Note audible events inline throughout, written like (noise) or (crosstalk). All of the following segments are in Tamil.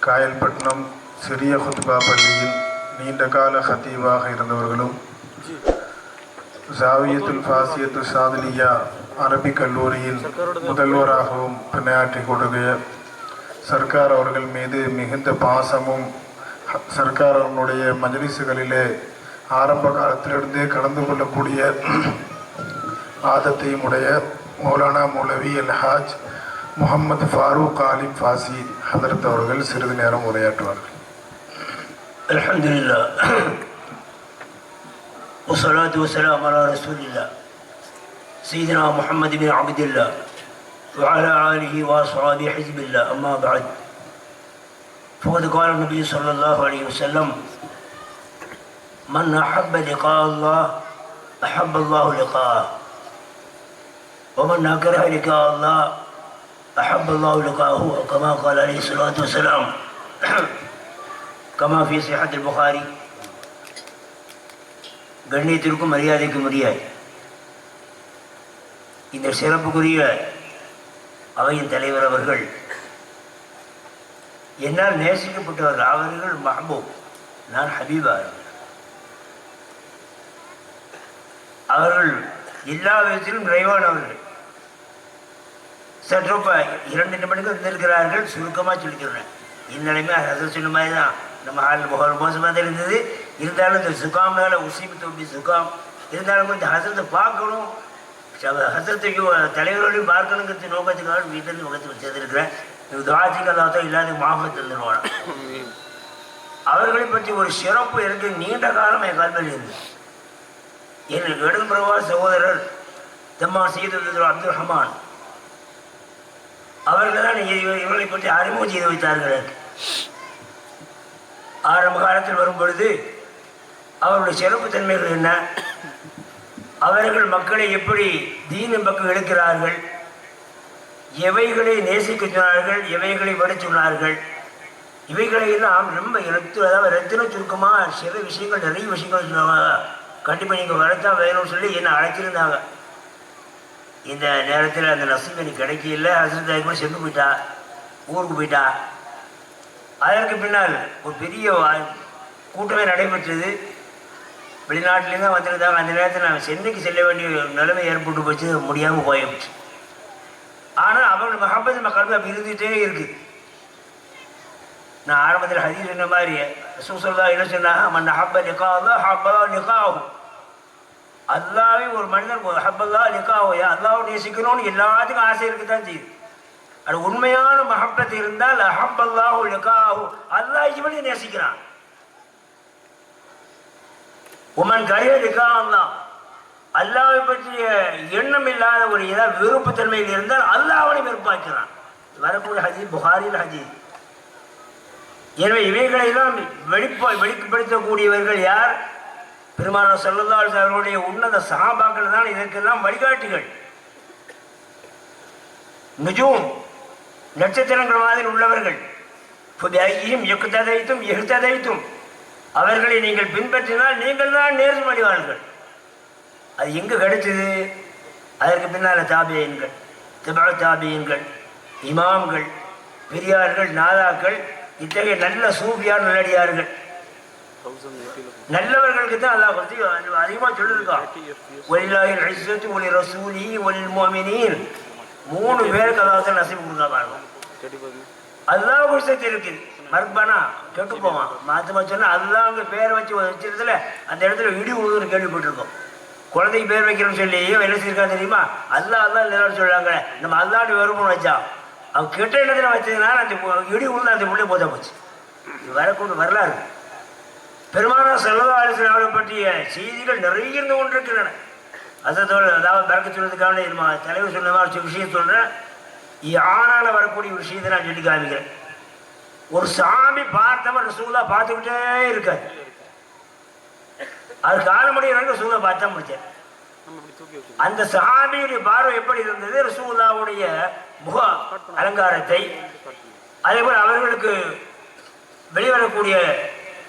காயல்பட்டினம் சிறிய ஹுத்பா பள்ளியில் நீண்ட கால ஹத்தீவாக இருந்தவர்களும் ஜாவியத்துல் ஃபாசியத்து சாதலியா அரபிக் கல்லூரியில் முதல்வராகவும் பணியாற்றி கொடுக்கிய சர்க்கார் அவர்கள் மீது மிகுந்த பாசமும் சர்க்கார் அவர்களுடைய மஜ்லிஸுகளிலே ஆரம்ப காலத்திலிருந்தே கலந்து கொள்ளக்கூடிய ஆதத்தையும் உடைய மௌலானா மௌலவி அல் ஹாஜ் முகமது ஃபாரூக் ஆலிம் ஃபாசி ஹதரத் அவர்கள் சிறிது நேரம் உரையாற்றுவார்கள் الحمد لله والصلاة والسلام على رسول الله سيدنا محمد بن عبد الله وعلى آله وأصحابه حزب الله أما بعد فقد قال النبي صلى الله عليه وسلم من أحب لقاء الله أحب الله لقاءه ومن أكره لقاء الله أحب الله لقاءه كما قال عليه الصلاة والسلام (clears throat) கமா ஃபி சிஹத்தில் புகாரி கண்ணியத்திற்கும் மரியாதைக்கும் உரிய இந்த சிறப்புக்குரிய அவையின் தலைவர் அவர்கள் என்னால் நேசிக்கப்பட்டவர்கள் அவர்கள் மஹபூப் நான் ஹபீபா அவர்கள் எல்லா விதத்திலும் நிறைவானவர்கள் சற்று இரண்டு நிமிடங்கள் இருந்திருக்கிறார்கள் சுருக்கமாக சொல்லிக்கிறேன். இந்நிலைமை அதை சொன்ன மாதிரி தான் நம்ம ஆள் முக மோசமாக தான் இருந்தது இருந்தாலும் இந்த சுகாம்னால உசீபு தொப்பி சுகாம். இருந்தாலும் கொஞ்சம் ஹசரத்தை பார்க்கணும். ஹசரத்தையும் தலைவர்களையும் பார்க்கணுங்கிறது நோக்கத்துக்காக வீட்டிலேருந்து முகத்தில் சேர்த்துருக்கிறேன் துவாச்சிக்கு அல்லாத்தான் இல்லாத மாகம் தந்துடுவான் அவர்களை பற்றி ஒரு சிறப்பு எனக்கு நீண்ட காலம் என் கல்வியில் இருந்தது. என் நெடும்பிரவா சகோதரர் தம்மா சீது அப்துல் ரஹ்மான். அவர்கள் தான் இவர்களை பற்றி அறிமுகம் செய்து வைத்தார்கள். ஆரம்ப காலத்தில் வரும் பொழுது அவருடைய சிறப்பு தன்மைகள் என்ன? அவர்கள் மக்களை எப்படி தீனின் பக்கம் இழுக்கிறார்கள்? எவைகளை நேசிக்க சொன்னார்கள்? எவைகளை விட சொன்னார்கள்? இவைகளை எல்லாம் ரொம்ப எழுத்து அதாவது ரத்தின சுருக்கமாக சில விஷயங்கள் நிறைய விஷயங்கள் சொன்னாங்க. கண்டிப்பாக நீங்கள் வரத்தான் வேணும்னு சொல்லி என்னை அழைச்சிருந்தாங்க இந்த நேரத்தில் அந்த நசீப் கிடைக்கல ஹசரத் சென்று போயிட்டா ஊருக்கு போயிட்டா. அதற்கு பின்னால் ஒரு பெரிய கூட்டமே நடைபெற்றது. வெளிநாட்டிலேருந்து தான் வந்திருந்தாங்க. அந்த நேரத்தில் நான் சென்னைக்கு செல்ல வேண்டிய நிலைமை ஏற்பட்டு போச்சு. முடியாமல் போயிடுச்சு ஆனால் அவர்கள் மஹபத் மக்களுக்கு அப்படி இருந்துகிட்டே இருக்குது நான் ஆரம்பத்தில் ஹதீர் சொன்ன மாதிரி சுசல்லா என்ன சொன்னாங்க மன்ன ஹப்ப நிகா ஹப்பா நிகாஹும் அல்லாவே ஒரு மனிதன் ஹப்பல்லா லிக்காவையா அல்லாவை நேசிக்கணும்னு எல்லாத்துக்கும் ஆசை இருக்குதான் செய்யுது. அது உண்மையான மஹப்பத் இருந்தால் அஹப்பல்லாஹு லிக்காஹு அல்லாஹ் இவனை நேசிக்கிறான். உமன் கரிய லிக்கா தான் அல்லாவை பற்றிய எண்ணம் இல்லாத ஒரு ஏதாவது விருப்பத்தன்மையில் இருந்தால் அல்லாஹ் அவனை வெறுப்பாக்கிறான். வரக்கூடிய ஹஜீத் புகாரில் ஹஜீத் எனவே இவைகளெல்லாம் வெளிப்ப வெளிப்படுத்தக்கூடியவர்கள் யார்? பெருமான செல்லதால் அவர்களுடைய உன்னத சகாபாக்கள் தான் இதற்கெல்லாம் வழிகாட்டிகள். நிஜம் நட்சத்திரங்கள் மாதிரி உள்ளவர்கள். புதையும் எக்குத்ததைத்தும் எகுத்ததைத்தும் அவர்களை நீங்கள் பின்பற்றினால் நீங்கள் தான் நேர்மடிவார்கள் அது எங்கு கிடைச்சது? அதற்கு பின்னால் தாபியன்கள் திபா தாபியன்கள் இமாம்கள் பெரியார்கள் நாதாக்கள் இத்தகைய நல்ல சூஃபியார் நல்லடியார்கள். நல்லவர்களுக்கு தான் அல்லாஹ் அதிகமாக சொல்லியிருக்கான் ஒலிலாயில் ஒலி ரசூலி ஒலி மோமினின் மூணு பேருக்கு அல்லாஹ் நசீப் கொடுக்க பாருங்க. அல்லாஹ் விஷயத்து இருக்குது. மர்பானா கெட்டு போவான் மாத்தமா சொன்னா அல்லாஹ் பேரை வச்சு வச்சிருந்ததுல அந்த இடத்துல இடி உழுதுன்னு கேள்விப்பட்டிருக்கோம். குழந்தைக்கு பேர் வைக்கிறோம்னு சொல்லி என்ன தெரியுமா? அல்லாஹ் அல்லாஹ் எல்லாரும் சொல்றாங்க நம்ம அல்லாடி வருமானம் வச்சா அவன் கெட்ட இடத்துல வச்சதுனால அந்த இடி உழுந்து அந்த பிள்ளை போதா போச்சு. இது வரக்கூடிய வரலாறு. பெருமானா செல்லதா அலிஸ்லாம் அவரை பற்றிய செய்திகள் நிறைய இருந்து கொண்டிருக்கின்றன. அதோட அதாவது பறக்க சொல்றதுக்கான இது தலைவர் சொன்ன மாதிரி விஷயம் சொல்றேன். ஆனால வரக்கூடிய விஷயத்தை நான் சொல்லி காமிக்கிறேன். ஒரு சாமி பார்த்தவன் ரசூலா பார்த்துக்கிட்டே இருக்காது அது காலமுடைய ரசூலா பார்த்தா முடிச்சேன் அந்த சாமியுடைய பார்வை எப்படி இருந்தது? ரசூல்லாவுடைய முக அலங்காரத்தை அதே போல அவர்களுக்கு வெளிவரக்கூடிய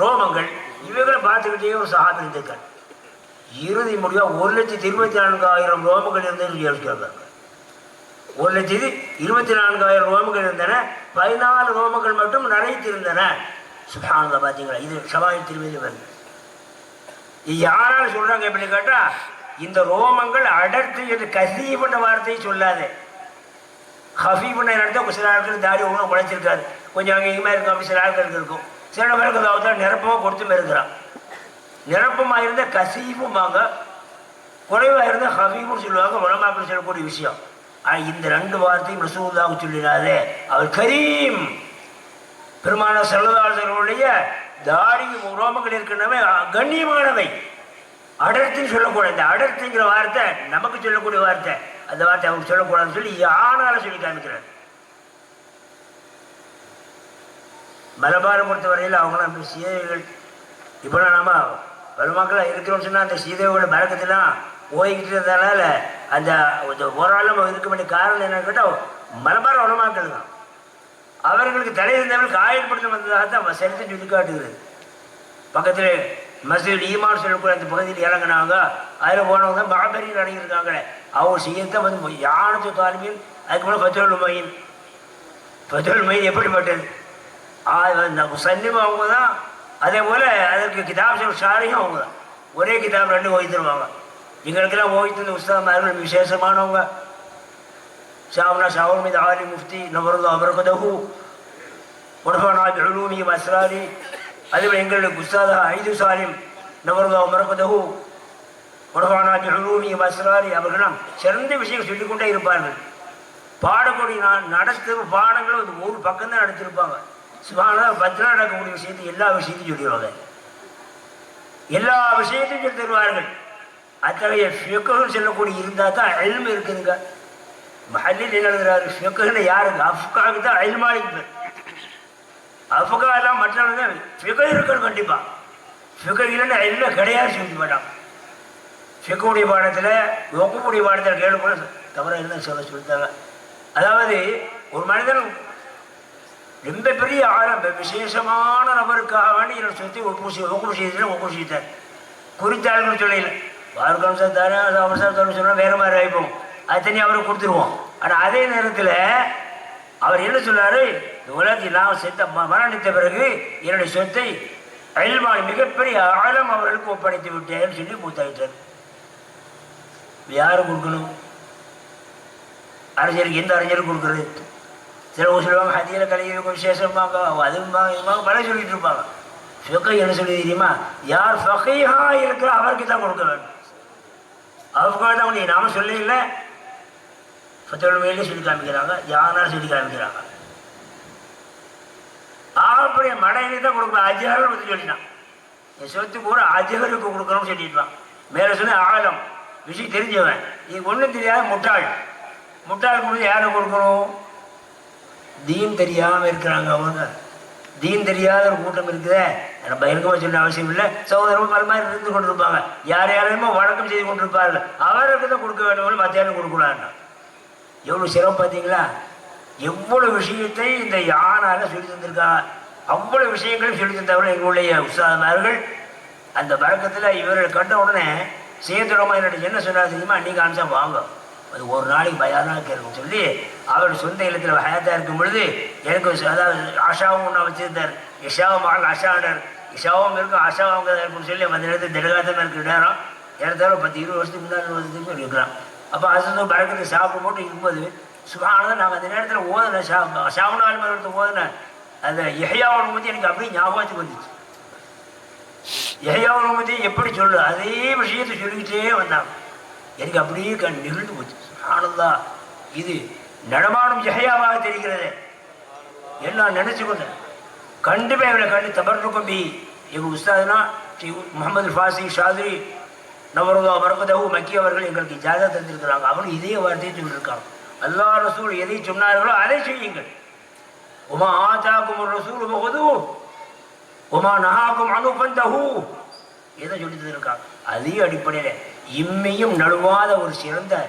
ரோமங்கள் இவைகளை பார்த்துக்கிட்டே ஒரு சஹாபி இருந்திருக்கார். இறுதி முடிவாக ஒரு லட்சத்தி இருபத்தி நான்காயிரம் ரோமங்கள் இருந்தது யோசிக்கிறாங்க ஒரு லட்சத்தி இருபத்தி நான்காயிரம் ரோமங்கள் இருந்தன பதினாலு ரோமங்கள் மட்டும் நரைத்திருந்தன சுபானந்த பார்த்தீங்களா இது ஷவாயில் திருமதி வந்து இது யாரால் சொல்றாங்க எப்படி கேட்டா இந்த ரோமங்கள் அடர்த்தி என்று கசீபுன்ற வார்த்தையை சொல்லாதே. ஹஃபீபுன்ற இடத்த சில ஆட்கள் தாடி ஒன்றும் உழைச்சிருக்காரு கொஞ்சம் அங்கே இங்கேயுமே இருக்கும் அப்படி சில ஆட்களுக்கு இருக்கும். சில பேருக்கு அதாவது நிரப்பமாக கொடுத்தும் இருக்கிறான். நிரப்பமாக இருந்த கசீபுமாங்க குறைவாக இருந்த ஹபீபுன்னு சொல்லுவாங்க உலமாக்கள் சொல்லக்கூடிய விஷயம். ஆனால் இந்த ரெண்டு வார்த்தையும் ரசூல்லாக சொல்லிடாதே அவர் கரீம். பெருமான செல்லதாசர்களுடைய தாடியும் உரோமங்கள் இருக்கின்றவை கண்ணியமானவை. அடர்த்தின்னு சொல்லக்கூடாது. இந்த அடர்த்திங்கிற வார்த்தை நமக்கு சொல்லக்கூடிய வார்த்தை. அந்த வார்த்தை அவங்க சொல்லக்கூடாதுன்னு சொல்லி யானால சொல்லி காமிக்கிறார். மலபாரம் பொறுத்தவரையில் அவங்களாம் சீதைகள் இப்போலாம் நம்ம வலுமக்களாக இருக்கிறோம்னு சொன்னால் அந்த சீதையோட பழக்கத்தெல்லாம் ஓய்கிட்டு இருந்ததுனால அந்த ஓராளம் இருக்க வேண்டிய காரணம் என்னன்னு கேட்டால் மலபார வளமாக்கள் தான். அவர்களுக்கு தடை இருந்தவர்களுக்கு ஆயப்படுத்த வந்ததாக தான் சரித்திரம் சொல்லி காட்டுகிறது. பக்கத்தில் மசூல் ஈமான் சொல்லக்கூடிய அந்த பகுதியில் இறங்கினாங்க. அதில் போனவங்க தான் பாபரியில் அடங்கியிருக்காங்களே. அவங்க செய்யத்தை வந்து யானத்து தாலிமின் அதுக்கு மேலே பத்ரோல் மயின் பத்ரோல் மயின் எப்படிப்பட்டது? சன்னிம் அவங்க தான் அதே போல் அதற்கு கிதாப் சொல் ஷாரியும் அவங்க தான் ஒரே கிதாப் ரெண்டு ஓய்த்துருவாங்க தருவாங்க. எங்களுக்கெல்லாம் ஓய்வு உஸ்தாமார்கள் விசேஷமானவங்க. ஷாவுனா ஷாவுல் மீது ஆலி முஃப்தி நவருல்லா அபரகதஹு உடபானா பிழுமி அஸ்ராரி அதுவே எங்களுக்கு உஸ்தாதா ஐது சாலிம் நவருல்லா அமரகதஹு உடபானா பிழுமி அஸ்ராரி அவர்களும் சிறந்த விஷயம் சொல்லிக்கொண்டே இருப்பார்கள். பாடக்கூடிய நான் நடத்து பாடங்களும் வந்து ஒரு பக்கம்தான் நடத்திருப்பாங்க. சுபானா பத்ரா நடக்கக்கூடிய விஷயத்தை எல்லா விஷயத்தையும் சொல்லிடுவாங்க. எல்லா விஷயத்தையும் சொல்லி தருவார்கள். அத்தகைய ஃபியக்குகள் சொல்லக்கூடிய இருந்தால் தான் எல்மு இருக்குதுங்க. மஹல்லில் என்ன எழுதுறாரு? ஃபியக்குன்னு யாருங்க? அஃப்காவுக்கு தான் அயல்மாலிக் பேர் அஃப்கா எல்லாம் மற்றவங்க தான் ஃபிகை இருக்கணும் கண்டிப்பாக ஃபிகை இல்லைன்னு எல்மே கிடையாது சொல்ல மாட்டான் ஃபிக்குடைய பாடத்தில் ஒக்குடைய பாடத்தில் கேள்வி கூட தவறாக என்ன சொல்ல சொல்லித்தாங்க அதாவது ஒரு மனிதன் ரொம்ப பெரிய ஆழம் விசேஷமான நபருக்காக வேண்டி என்னோட சொத்தை ஒப்பு செய்ய ஒப்பு செய்தேன் செய்தார். குறித்த ஆளுங்க சொல்லல. வார்க்கம் சார் அது அவர் சார் தரேன் சொன்னால் வேற மாதிரி ஆகிப்போம் அது தனி அவருக்கு கொடுத்துருவோம். ஆனால் அதே நேரத்தில் அவர் என்ன சொன்னாரு? இந்த உலகத்தில் நான் செத்த ம- மரணித்த பிறகு என்னுடைய சொத்தை அயல்வாள் மிகப்பெரிய ஆழம் அவர்களுக்கு ஒப்படைத்து விட்டேன்னு சொல்லி மூத்தாயிட்டார். யாரும் கொடுக்கணும்? அரசியலுக்கு எந்த அறிஞருக்கு கொடுக்குறது? சிலவங்க சொல்லுவாங்க ஹதியில் கலைஞருக்கு விசேஷமாக அதுவும்பாங்க இதுவாங்க பல சொல்லிட்டு இருப்பாங்க ஃபெக்கை என்ன சொல்லி தெரியுமா? யார் ஃபகைஹா இருக்கிற அவருக்கு தான் கொடுக்க வேண்டும். அவருக்காக தான் உண்டு நாம சொல்ல இல்லை. பத்தொழுமையிலே சொல்லி காமிக்கிறாங்க. யானாலும் சொல்லி காமிக்கிறாங்க. ஆகப்படிய மடையிலே தான் கொடுக்கணும் அஜகர் பற்றி சொல்லிட்டான். என் சொத்து பூரா அஜகருக்கு கொடுக்கணும்னு சொல்லிட்டான் மேலே சொன்ன ஆழம் விஷயம் தெரிஞ்சவன். இது ஒன்றும் தெரியாத முட்டாள். முட்டாள் கொடுத்து யாரை கொடுக்கணும்? தீன் தெரியாமல் இருக்கிறாங்க அவங்க. தீன் தெரியாத ஒரு கூட்டம் இருக்குதே. நம்ம பயங்கரமாக சொல்ல அவசியம் இல்லை. சகோதரமும் பல மாதிரி இருந்து கொண்டிருப்பாங்க. யார் யாரையுமோ வழக்கம் செய்து கொண்டிருப்பார்கள். அவருக்கு தான் கொடுக்க வேண்டும் மத்தியானம் யாரும் எவ்வளோ சிறப்பு பார்த்தீங்களா? எவ்வளோ விஷயத்தை இந்த யானால சொல்லி தந்திருக்காங்க. அவ்வளோ விஷயங்களையும் சொல்லி தந்தவர்கள் எங்களுடைய உற்சாகமார்கள் அந்த வழக்கத்தில் இவர்கள் கண்ட உடனே சேதுரமா என்ன சொன்னார் தெரியுமா? நீங்கள் அம்சம் வாங்க. அது ஒரு நாளைக்கு பயானாக கேட்கும் சொல்லி அவர் சொந்த இல்லத்தில் ஹயாத்தாக இருக்கும் பொழுது எனக்கு அதாவது ஆஷாவும் ஒன்றா வச்சிருந்தார் இஷாவும் மகள் ஆஷாண்டார் இஷாவும் இருக்கும் ஆஷாவும் அங்கே இருக்கும்னு சொல்லி அந்த நேரத்தில் திடகாத்தமாக இருக்கிற நேரம். ஏறத்தாலும் பத்து இருபது வருஷத்துக்கு முன்னாடி வருஷத்துக்கு இருக்கிறான் அப்போ அது பழக்கத்தை சாப்பிட போட்டு இருக்கும்போது சுகானதான் நாங்கள் அந்த நேரத்தில் ஓதனை ஷா ஷாவுனால் மரத்தை ஓதுனேன் அந்த எஹையாவோட பற்றி எனக்கு அப்படியே ஞாபகத்துக்கு வந்துச்சு. எஹையாவோட பற்றி எப்படி சொல்லு அதே விஷயத்தை சொல்லிக்கிட்டே வந்தாங்க எனக்கு அப்படியே கண் நிகழ்ந்து போச்சு. ஆனந்தா இது நடமாடும் ஜெகையாவாக தெரிகிறது. எல்லாம் நினைச்சு கொண்டேன் கண்டிப்பாக இவளை கண்டு தபர்னு பி எங்கள் உஸ்தாதுனா ஸ்ரீ முகமது ஃபாசி ஷாதிரி நவரதா மரகதவு மக்கி அவர்கள் எங்களுக்கு ஜாதா தந்திருக்கிறாங்க. அவனும் இதே வார்த்தையை சொல்லியிருக்காங்க அல்லா ரசூல் எதை சொன்னார்களோ அதை செய்யுங்கள். உமா ஆதாக்கும் ரசூல் முகது உமா நகாக்கும் அனுபந்தஹூ எதை சொல்லி தந்திருக்காங்க அதே அடிப்படையில் இம்மையும் நடுவாத ஒரு சிறந்த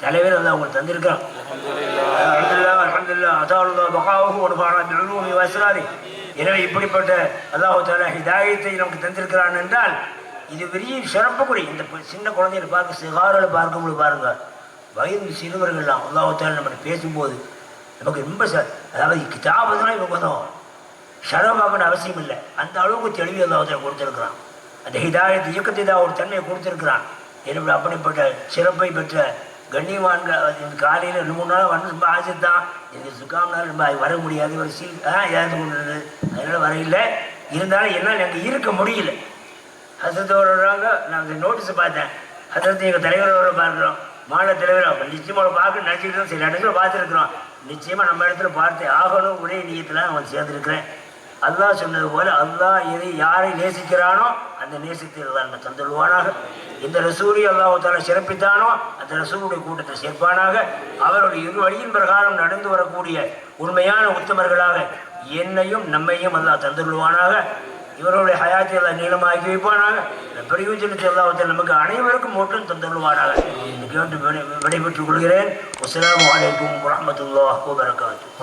தலைவர் அதை அவங்க தந்திருக்கிறான். அல்ஹம்துலில்லாஹ், அல்ஹம்துலில்லாஹ், அதாலுல்லாஹ் ஒரு வ நஃபஅனா எனவே இப்படிப்பட்ட அல்லாஹு தாலா ஹிதாயத்தை நமக்கு தந்திருக்கிறான் என்றால் இது பெரிய சிறப்புக்குரிய இந்த சின்ன குழந்தைகளை பார்க்க சிகாரில் பார்க்கும்போது பாருங்க. வயது சிறுவர்கள்லாம் அல்லாஹு தாலா நம்ம பேசும்போது நமக்கு ரொம்ப ச- அதாவது கிதாபதுனா இவங்க தான் ஷரமாகணும் அவசியம் இல்லை. அந்த அளவுக்கு தெளிவு அல்லாகுதானே கொடுத்துருக்குறான். அந்த ஹிதாயத்தை இயக்கத்தை தான் ஒரு தன்மையை கொடுத்துருக்குறான். என்னுடைய அப்படிப்பட்ட சிறப்பை பெற்ற கண்ணியவான்கள் அது காலையில் ரெண்டு மூணு நாள் வந்து ரொம்ப ஆசை தான் எனக்கு சுகாம்னால ரொம்ப வர முடியாது ஒரு சீ ஆ ஏதாவது கொண்டு அதனால் வரையில்லை இருந்தாலும் என்னால் அங்கே இருக்க முடியல. ஹசரத்தோடுறாங்க நான் அந்த நோட்டீஸை பார்த்தேன். ஹசரத்து எங்கள் தலைவரோட பார்க்குறோம். மாநில தலைவர் நிச்சயமாக பார்க்க நினச்சிக்கிட்டு சில இடத்துல பார்த்துருக்குறோம். நிச்சயமாக நம்ம இடத்துல பார்த்து ஆகணும். ஒரே நீயத்தில் அவன் சேர்ந்துருக்கிறேன் அல்லாஹ் சொன்னது போல அல்லாஹ் எதை யாரை நேசிக்கிறானோ அந்த நேசத்தில் தான் தந்துடுவானாக. இந்த ரசூரி அல்லாஹால சிறப்பித்தானோ அந்த ரசூருடைய கூட்டத்தை சேர்ப்பானாக. அவருடைய இரு வழியின் பிரகாரம் நடந்து வரக்கூடிய உண்மையான உத்தமர்களாக என்னையும் நம்மையும் அல்லாஹ் தந்துவிடுவானாக இவருடைய ஹயாத்தை எல்லாம் நீளமாக்கி வைப்பானாக. இந்த பிரயோஜனத்தை எல்லாவற்றை நமக்கு அனைவருக்கும் மட்டும் தந்துள்ளுவானாக கேட்டு விடைபெற்றுக் கொள்கிறேன். அஸ்லாம் வலைக்கம் வரஹ்மத்துல்லாஹி வரகாத்து